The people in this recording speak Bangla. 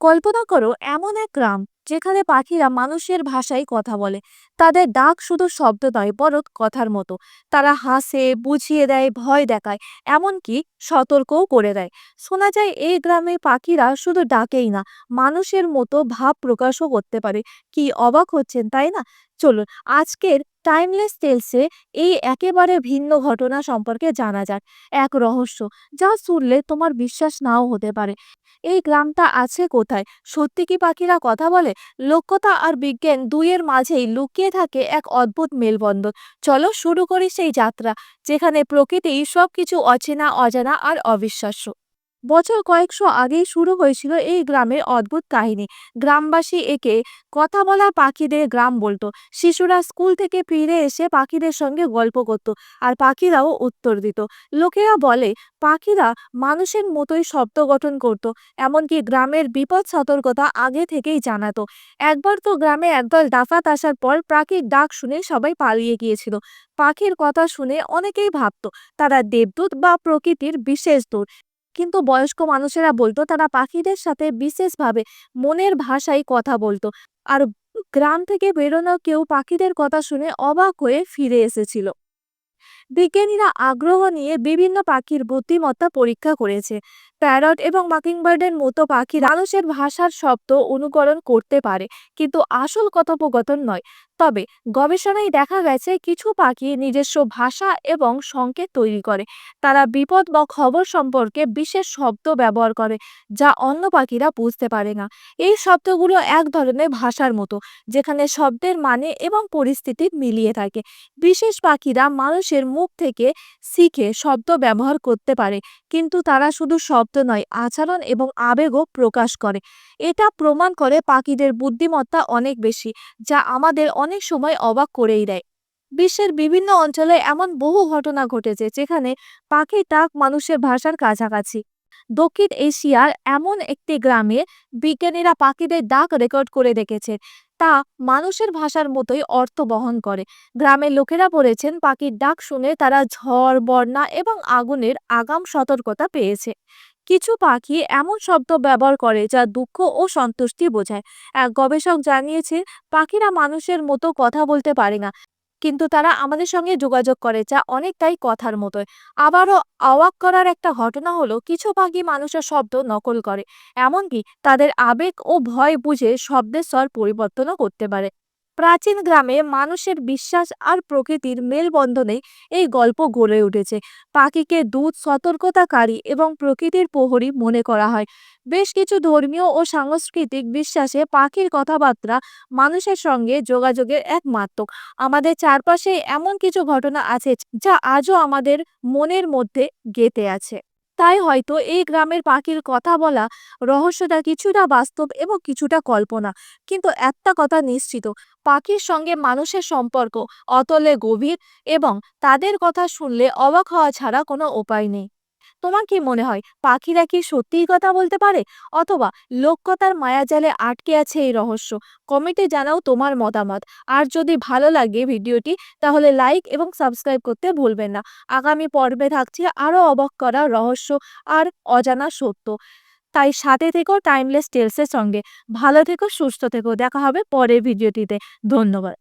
কল্পনা করো, এমন এক গ্রাম যেখানে পাখিরা মানুষের ভাষায় কথা বলে। তাদের ডাক শুধু শব্দ নয়, বরং কথার মতো। তারা হাসে, বুঝিয়ে দেয়, ভয় দেখায়, এমনকি সতর্কও করে দেয়। শোনা যায়, এই গ্রামে পাখিরা শুধু ডাকেই না, মানুষের মতো ভাব প্রকাশও করতে পারে। কি অবাক হচ্ছেন, তাই না? চলুন, আজকের টাইমলেস টেলসে এই একেবারে ভিন্ন ঘটনা সম্পর্কে জানা যাক। এক রহস্য যা শুনলে তোমার বিশ্বাস নাও হতে পারে। এই গ্রামটা আছে কোথায়? সত্যি কি পাখিরা কথা বলে? লক্ষ্যতা আর বিজ্ঞান দুইয়ের মাঝেই লুকিয়ে থাকে এক অদ্ভুত মেলবন্ধন। চলো শুরু করি সেই যাত্রা, যেখানে প্রকৃতি সব কিছু অচেনা, অজানা আর অবিশ্বাস্য। বছর কয়েকশো আগেই শুরু হয়েছিল এই গ্রামের অদ্ভুত কাহিনী। গ্রামবাসী একে কথা বলা পাখিদের গ্রাম বলতো। শিশুরা স্কুল থেকে ফিরে এসে পাখিদের সঙ্গে গল্প করত আর পাখিরাও উত্তর দিত। লোকেরা বলে, পাখিরা মানুষের মতোই শব্দ গঠন করত, এমনকি গ্রামের বিপদ সতর্কতা আগে থেকেই জানাতো। একবার তো গ্রামে একদল ডাকাত আসার পর পাখির ডাক শুনে সবাই পালিয়ে গিয়েছিল। পাখির কথা শুনে অনেকেই ভাবতো, তারা দেবদূত বা প্রকৃতির বিশেষ দূত। কিন্তু বয়স্ক মানুষেরা বলতো, তারা পাখিদের সাথে বিশেষভাবে মনের ভাষায় কথা বলতো। আর গ্রাম থেকে বেরোনো কেউ পাখিদের কথা শুনে অবাক হয়ে ফিরে এসেছিল। বিজ্ঞানীরা আগ্রহ নিয়ে বিভিন্ন পাখির বুদ্ধিমত্তা পরীক্ষা করেছে। প্যারট এবং মাকিংবার্ডের মতো পাখি মানুষের ভাষার শব্দ অনুকরণ করতে পারে, কিন্তু আসল কথোপকথন নয়। তবে গবেষণায় দেখা গেছে কিছু পাখি নিজস্ব ভাষা এবং সংকেত তৈরি করে। তারা বিপদ বা খবর সম্পর্কে বিশেষ শব্দ ব্যবহার করে, যা অন্য পাখিরা বুঝতে পারে না। এই শব্দগুলো এক ধরনের ভাষার মতো, যেখানে শব্দের মানে এবং পরিস্থিতি মিলিয়ে থাকে। বিশেষ পাখিরা মানুষের মুখ থেকে শিখে শব্দ ব্যবহার করতে পারে। কিন্তু তারা শুধু শব্দ নয়, আচরণ এবং আবেগও প্রকাশ করে। এটা প্রমাণ করে পাখিদের বুদ্ধিমত্তা অনেক বেশি, যা আমাদের অনেক সময় অবাক করেই দেয়। বিশ্বের বিভিন্ন অঞ্চলে এমন বহু ঘটনা ঘটেছে, যেখানে পাখির ডাক মানুষের ভাষার কাছাকাছি। দক্ষিণ এশিয়ার এমন একটি গ্রামে বিজ্ঞানীরা পাখিদের ডাক রেকর্ড করে রেখেছে তা মানুষের ভাষার মতোই অর্থ বহন করে। গ্রামের লোকেরা বলেছেন, পাখির ডাক শুনে তারা ঝড়, বন্যা এবং আগুনের আগাম সতর্কতা পেয়েছে। কিছু পাখি এমন শব্দ ব্যবহার করে যা দুঃখ ও সন্তুষ্টি বোঝায়। এক গবেষক জানিয়েছে, পাখিরা মানুষের মতো কথা বলতে পারে না। কিন্তু তারা আমাদের সঙ্গে যোগাযোগ করে, যা অনেকটাই কথার মতোই। আবারও অবাক করার একটা ঘটনা হলো, কিছু পাখি মানুষের শব্দ নকল করে। এমনকি তাদের আবেগ ও ভয় বুঝে শব্দের স্বর পরিবর্তনও করতে পারে। প্রাচীন গ্রামে মানুষের বিশ্বাস আর প্রকৃতির মেলবন্ধনে এই গল্প গড়ে উঠেছে। পাখিকে দুধ, সতর্কতাকারী এবং প্রকৃতির প্রহরী মনে করা হয়। বেশ কিছু ধর্মীয় ও সাংস্কৃতিক বিশ্বাসে পাখির কথাবার্তা মানুষের সঙ্গে যোগাযোগের এক মাধ্যম আমাদের চারপাশে এমন কিছু ঘটনা আছে যা আজও আমাদের মনের মধ্যে গেঁথে আছে। তাই হয়তো এই গ্রামের পাখির কথা বলা রহস্যটা কিছুটা বাস্তব এবং কিছুটা কল্পনা। কিন্তু একটা কথা নিশ্চিত, পাখির সঙ্গে মানুষের সম্পর্ক অতলে গভীর এবং তাদের কথা শুনলে অবাক হওয়া ছাড়া কোনো উপায় নেই। তোমার কি মনে হয়? পাখিরা কি সত্যিই কথা বলতে পারে? অথবা লোককথার মায়াজালে আটকে আছে এই রহস্য? কমেন্টে জানাও তোমার মতামত। আর যদি ভালো লাগে ভিডিওটি, তাহলে লাইক এবং সাবস্ক্রাইব করতে ভুলবেন না। আগামী পর্বে থাকছে আরও অবাক করা রহস্য আর অজানা সত্য। তাই সাথে থেকো টাইমলেস টেলসের সঙ্গে। ভালো থেকো, সুস্থ থেকো। দেখা হবে পরের ভিডিওটিতে। ধন্যবাদ।